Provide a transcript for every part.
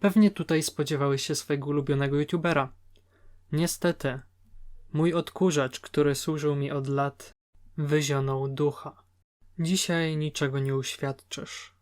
Pewnie tutaj spodziewałeś się swojego ulubionego youtubera. Niestety, mój odkurzacz, który służył mi od lat, wyzionął ducha. Dzisiaj niczego nie uświadczysz.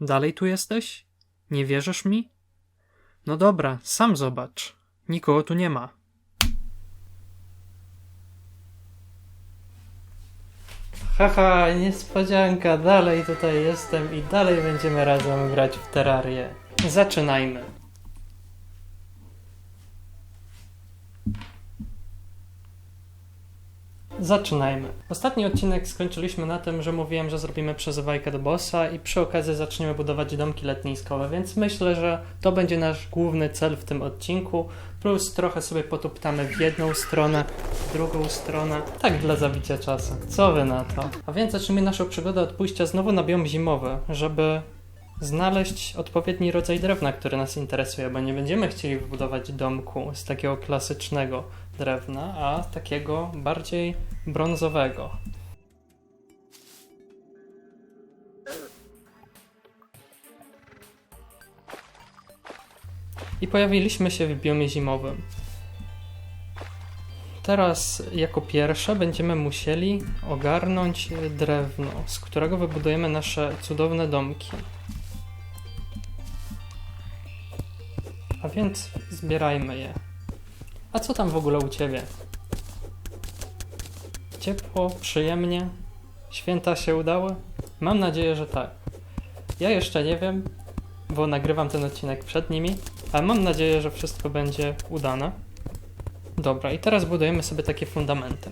Dalej tu jesteś? Nie wierzysz mi? No dobra, sam zobacz. Nikogo tu nie ma. Haha, niespodzianka, dalej tutaj jestem i dalej będziemy razem grać w Terrarię. Zaczynajmy. Zaczynajmy. Ostatni odcinek skończyliśmy na tym, że mówiłem, że zrobimy przezywajkę do bossa i przy okazji zaczniemy budować domki letniskowe, więc myślę, że to będzie nasz główny cel w tym odcinku, plus trochę sobie potuptamy w jedną stronę, w drugą stronę, tak dla zabicia czasu. Co wy na to? A więc zacznijmy naszą przygodę od pójścia znowu na biom zimowy, żeby znaleźć odpowiedni rodzaj drewna, który nas interesuje, bo nie będziemy chcieli wybudować domku z takiego klasycznego drewna, a takiego bardziej brązowego. I pojawiliśmy się w biomie zimowym. Teraz jako pierwsze będziemy musieli ogarnąć drewno, z którego wybudujemy nasze cudowne domki. Więc zbierajmy je. A co tam w ogóle u ciebie? Ciepło, przyjemnie? Święta się udały? Mam nadzieję, że tak. Ja jeszcze nie wiem, bo nagrywam ten odcinek przed nimi, ale mam nadzieję, że wszystko będzie udane. Dobra, i teraz budujemy sobie takie fundamenty.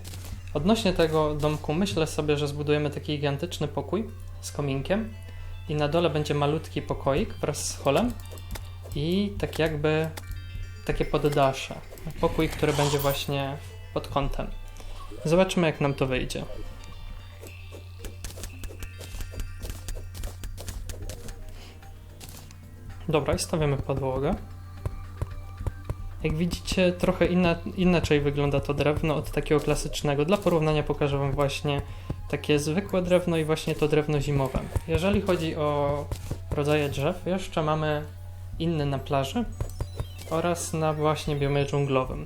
Odnośnie tego domku myślę sobie, że zbudujemy taki gigantyczny pokój z kominkiem i na dole będzie malutki pokoik wraz z holem i tak jakby takie poddasze. Pokój, który będzie właśnie pod kątem. Zobaczymy, jak nam to wyjdzie. Dobra, i stawiamy podłogę. Jak widzicie, trochę inna, inaczej wygląda to drewno od takiego klasycznego. Dla porównania pokażę Wam właśnie takie zwykłe drewno i właśnie to drewno zimowe. Jeżeli chodzi o rodzaje drzew, jeszcze mamy inny na plaży oraz na właśnie biomie dżunglowym.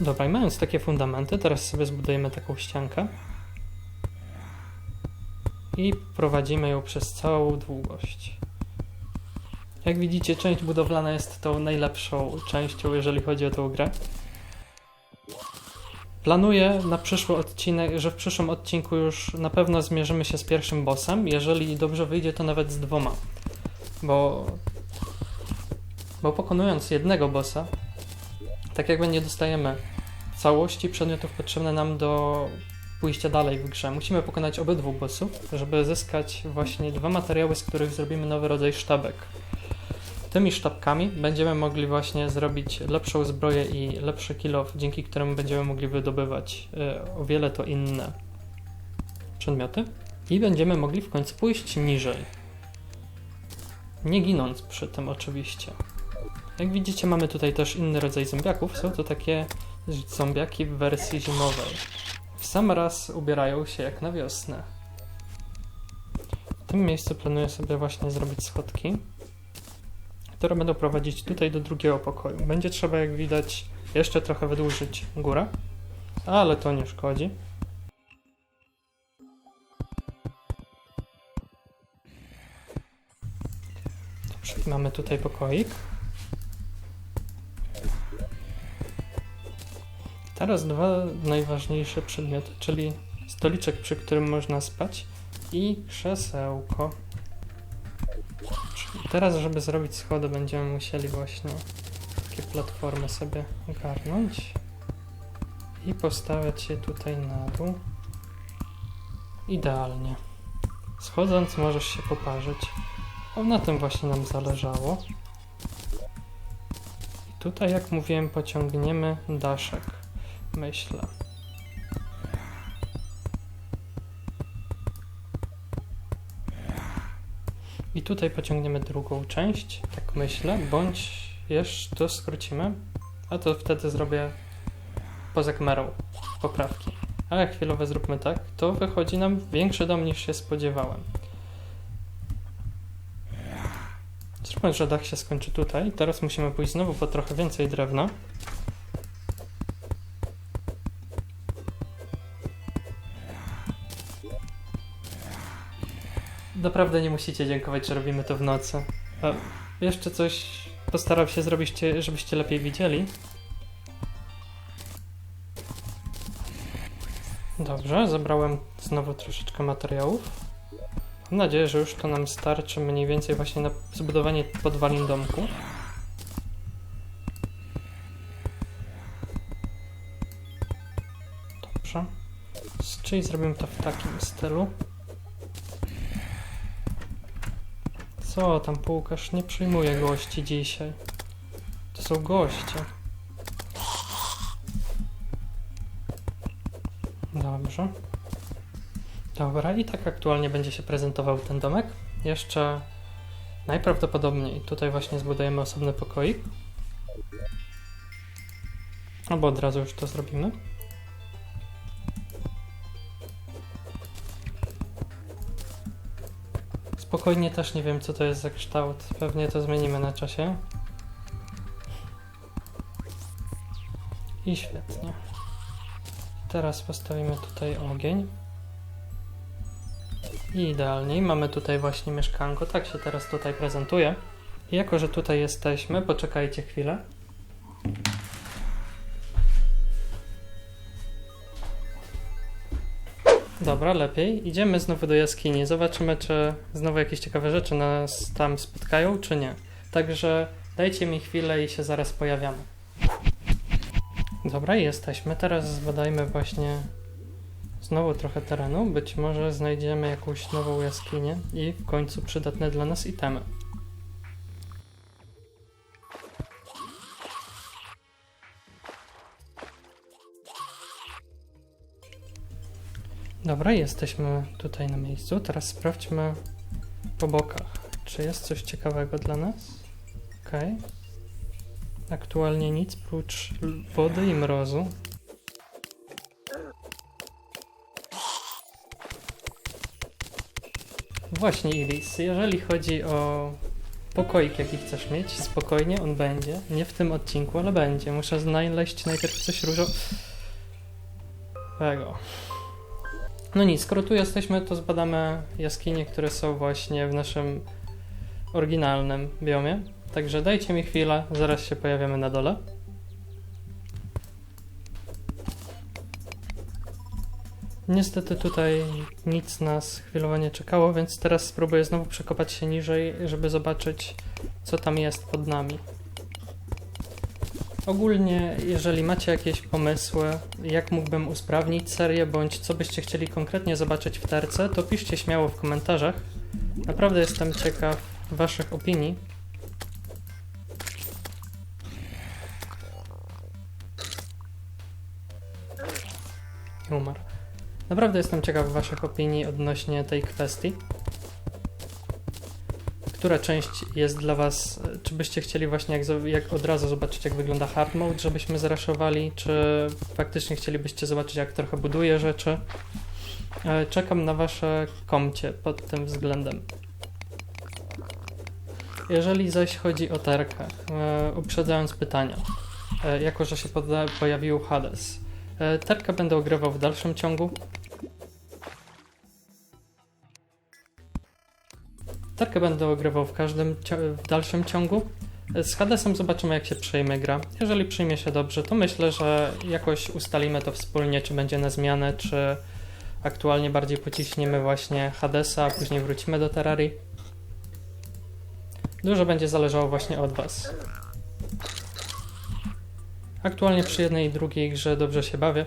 Dobra, i mając takie fundamenty, teraz sobie zbudujemy taką ściankę i prowadzimy ją przez całą długość. Jak widzicie, część budowlana jest tą najlepszą częścią, jeżeli chodzi o tę grę. Planuję na przyszły odcinek, że w przyszłym odcinku już na pewno zmierzymy się z pierwszym bossem. Jeżeli dobrze wyjdzie, to nawet z dwoma. Bo, bo pokonując jednego bossa, tak jakby nie dostajemy całości przedmiotów potrzebnych nam do pójścia dalej w grze. Musimy pokonać obydwu bossów, żeby zyskać właśnie dwa materiały, z których zrobimy nowy rodzaj sztabek. Tymi sztabkami będziemy mogli właśnie zrobić lepszą zbroję i lepszy kill-off, dzięki któremu będziemy mogli wydobywać y, o wiele to inne przedmioty i będziemy mogli w końcu pójść niżej. Nie ginąc przy tym oczywiście. Jak widzicie mamy tutaj też inny rodzaj zombiaków, są to takie zombiaki w wersji zimowej. W sam raz ubierają się jak na wiosnę. W tym miejscu planuję sobie właśnie zrobić schodki które będą prowadzić tutaj do drugiego pokoju. Będzie trzeba, jak widać, jeszcze trochę wydłużyć górę, ale to nie szkodzi. Dobrze, mamy tutaj pokoik. Teraz dwa najważniejsze przedmioty, czyli stoliczek, przy którym można spać i krzesełko. Teraz, żeby zrobić schody, będziemy musieli właśnie takie platformy sobie ogarnąć i postawiać je tutaj na dół. Idealnie. Schodząc możesz się poparzyć. O, na tym właśnie nam zależało. I tutaj, jak mówiłem, pociągniemy daszek. Myślę. I tutaj pociągniemy drugą część, tak myślę, bądź jeszcze to skrócimy, a to wtedy zrobię poza kamerą poprawki. Ale chwilowo zróbmy tak, to wychodzi nam większy dom niż się spodziewałem. Zróbmy, że dach się skończy tutaj. Teraz musimy pójść znowu po trochę więcej drewna. Naprawdę nie musicie dziękować, że robimy to w nocy. A jeszcze coś postaram się zrobić, żebyście lepiej widzieli. Dobrze, zebrałem znowu troszeczkę materiałów. Mam nadzieję, że już to nam starczy mniej więcej właśnie na zbudowanie podwalin domku. Dobrze. Czyli zrobimy to w takim stylu. Co tam, Pułkarz? Nie przyjmuje gości dzisiaj. To są goście. Dobrze. Dobra, i tak aktualnie będzie się prezentował ten domek. Jeszcze najprawdopodobniej tutaj właśnie zbudujemy osobny pokoik. Albo od razu już to zrobimy. Spokojnie też nie wiem co to jest za kształt. Pewnie to zmienimy na czasie. I świetnie. Teraz postawimy tutaj ogień. I idealnie. Mamy tutaj właśnie mieszkanko. Tak się teraz tutaj prezentuje. I jako, że tutaj jesteśmy, poczekajcie chwilę. Dobra, lepiej. Idziemy znowu do jaskini. Zobaczymy, czy znowu jakieś ciekawe rzeczy nas tam spotkają, czy nie. Także dajcie mi chwilę i się zaraz pojawiamy. Dobra, jesteśmy. Teraz zbadajmy właśnie znowu trochę terenu. Być może znajdziemy jakąś nową jaskinię i w końcu przydatne dla nas itemy. Dobra, jesteśmy tutaj na miejscu. Teraz sprawdźmy po bokach. Czy jest coś ciekawego dla nas? Okej. Aktualnie nic prócz wody i mrozu. Właśnie, Iris, jeżeli chodzi o pokoik, jaki chcesz mieć, spokojnie, on będzie. Nie w tym odcinku, ale będzie. Muszę znaleźć najpierw coś różowego. No nic, skoro tu jesteśmy, to zbadamy jaskinie, które są właśnie w naszym oryginalnym biomie. Także dajcie mi chwilę, zaraz się pojawiamy na dole. Niestety tutaj nic nas chwilowo nie czekało, więc teraz spróbuję znowu przekopać się niżej, żeby zobaczyć, co tam jest pod nami. Ogólnie, jeżeli macie jakieś pomysły, jak mógłbym usprawnić serię, bądź co byście chcieli konkretnie zobaczyć w terce, to piszcie śmiało w komentarzach. Naprawdę jestem ciekaw Waszych opinii. I umarł. Naprawdę jestem ciekaw Waszych opinii odnośnie tej kwestii. Która część jest dla Was, czy byście chcieli właśnie jak, jak od razu zobaczyć jak wygląda hard mode, żebyśmy zraszowali, czy faktycznie chcielibyście zobaczyć jak trochę buduję rzeczy. E, Czekam na Wasze komcie pod tym względem. Jeżeli zaś chodzi o terkę, e, uprzedzając pytania, e, jako że się pojawił Hades, terkę będę ogrywał w dalszym ciągu. Terkę będę ogrywał w każdym w dalszym ciągu. Z Hadesem zobaczymy jak się przyjmie gra. Jeżeli przyjmie się dobrze, to myślę, że jakoś ustalimy to wspólnie, czy będzie na zmianę, czy aktualnie bardziej pociśniemy właśnie Hadesa, a później wrócimy do Terrarii. Dużo będzie zależało właśnie od Was. Aktualnie przy jednej i drugiej grze dobrze się bawię.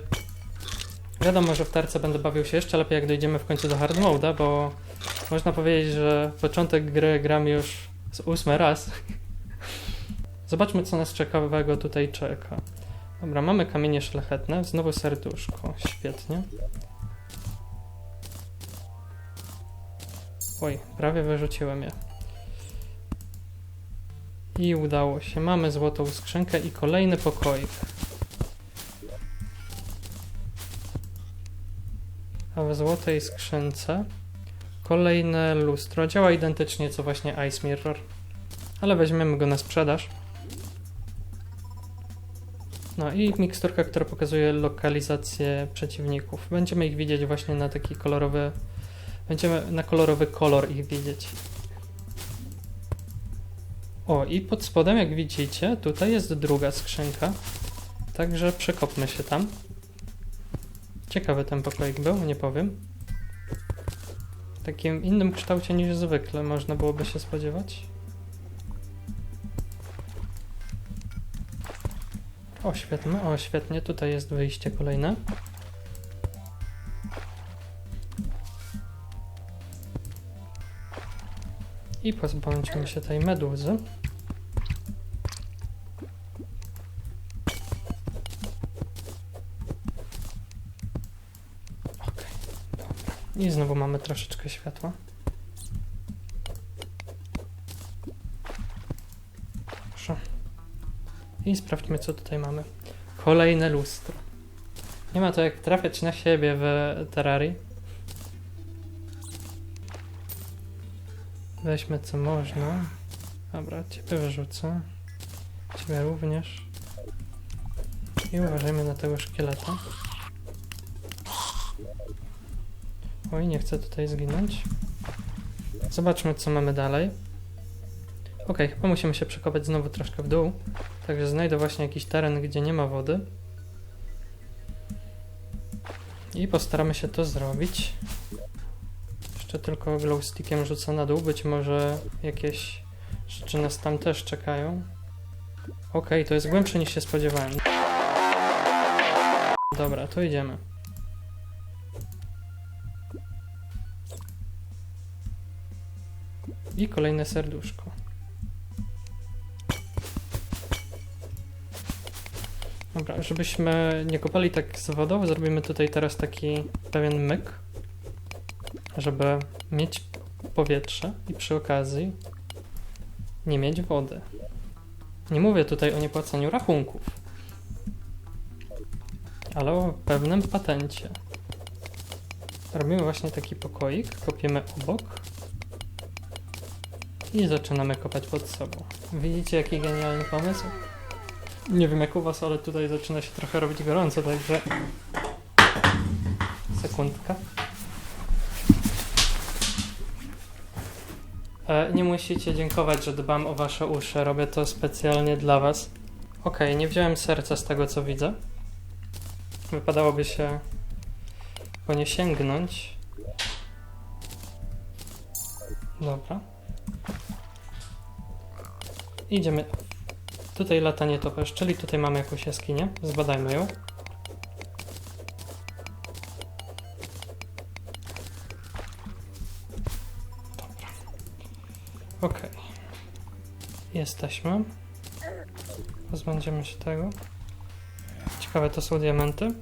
Wiadomo, że w terce będę bawił się jeszcze lepiej, jak dojdziemy w końcu do hard mode'a, bo można powiedzieć, że początek gry gram już z ósmy raz. Zobaczmy, co nas ciekawego tutaj czeka. Dobra, mamy kamienie szlachetne, znowu serduszko, świetnie. Oj, prawie wyrzuciłem je. I udało się. Mamy złotą skrzynkę i kolejny pokoik. A w złotej skrzynce kolejne lustro. Działa identycznie co właśnie Ice Mirror. ale weźmiemy go na sprzedaż. No i miksturka, która pokazuje lokalizację przeciwników. Będziemy ich widzieć właśnie na taki kolorowy. Będziemy na kolorowy kolor ich widzieć. O, i pod spodem, jak widzicie, tutaj jest druga skrzynka. Także przekopmy się tam. Ciekawy ten pokoik był, nie powiem. Takim innym kształcie niż zwykle, można byłoby się spodziewać. O, świetnie, o, świetnie, tutaj jest wyjście kolejne. I pozbądźmy się tej meduzy. I znowu mamy troszeczkę światła. Proszę. I sprawdźmy, co tutaj mamy. Kolejne lustro. Nie ma to jak trafiać na siebie w Terrarii. Weźmy co można. Dobra, ciebie wyrzucę. Ciebie również. I uważajmy na tego szkieleta. Oj, nie chcę tutaj zginąć. Zobaczmy, co mamy dalej. Ok, chyba musimy się przekopać znowu troszkę w dół. Także znajdę właśnie jakiś teren, gdzie nie ma wody. I postaramy się to zrobić. Jeszcze tylko glowstickiem rzucę na dół. Być może jakieś rzeczy nas tam też czekają. Ok, to jest głębsze niż się spodziewałem. Dobra, to idziemy. I kolejne serduszko. Dobra, żebyśmy nie kopali tak z wodą, zrobimy tutaj teraz taki pewien myk, żeby mieć powietrze i przy okazji nie mieć wody. Nie mówię tutaj o niepłaceniu rachunków, ale o pewnym patencie. Robimy właśnie taki pokoik, kopiemy obok i zaczynamy kopać pod sobą. Widzicie jaki genialny pomysł? Nie wiem jak u was, ale tutaj zaczyna się trochę robić gorąco, także... Sekundka. E, nie musicie dziękować, że dbam o wasze uszy, robię to specjalnie dla was. Okej, nie wziąłem serca z tego co widzę. Wypadałoby się po nie sięgnąć. Dobra. Idziemy Tutaj lata nietoperz, czyli tutaj mamy jakąś jaskinię. Zbadajmy ją. Dobra. Ok. Jesteśmy. Pozbędziemy się tego. Ciekawe, to są diamenty?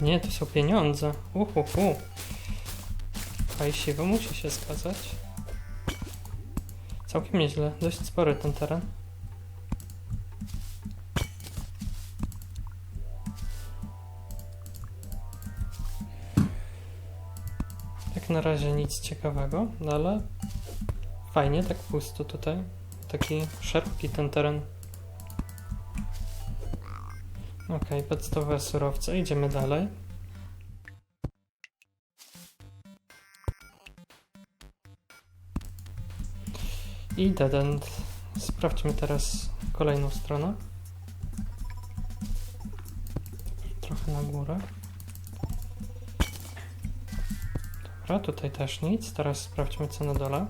Nie, to są pieniądze. Uhuhu. Fajsiwo musi się zgadzać. Całkiem nieźle. Dość spory ten teren. Jak na razie nic ciekawego, no ale fajnie, tak pusto tutaj. Taki szeroki ten teren. Ok, podstawowe surowce, idziemy dalej. I dead end. Sprawdźmy teraz kolejną stronę. Trochę na górę. Dobra, tutaj też nic. Teraz sprawdźmy co na dole.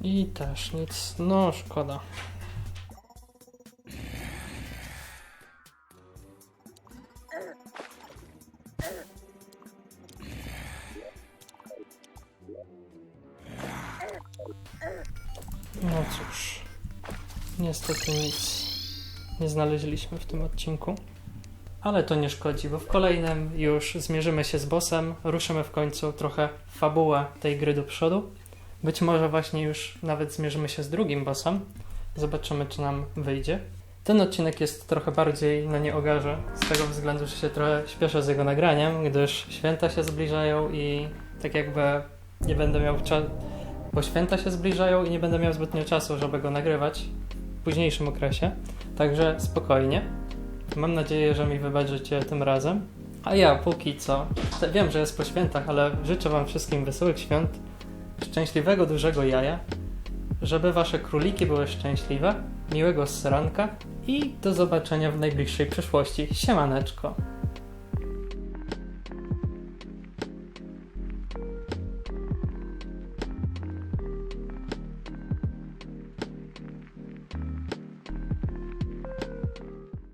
I też nic. No, szkoda. Niestety nic nie znaleźliśmy w tym odcinku. Ale to nie szkodzi, bo w kolejnym już zmierzymy się z bossem, ruszymy w końcu trochę fabułę tej gry do przodu. Być może właśnie już nawet zmierzymy się z drugim bossem. Zobaczymy, czy nam wyjdzie. Ten odcinek jest trochę bardziej na nieogarze, z tego względu, że się trochę śpieszę z jego nagraniem, gdyż święta się zbliżają i tak jakby nie będę miał czasu, bo święta się zbliżają i nie będę miał zbytnio czasu, żeby go nagrywać późniejszym okresie. Także spokojnie. Mam nadzieję, że mi wybaczycie tym razem. A ja póki co, wiem, że jest po świętach, ale życzę Wam wszystkim wesołych świąt, szczęśliwego dużego jaja, żeby Wasze króliki były szczęśliwe, miłego seranka i do zobaczenia w najbliższej przyszłości. Siemaneczko.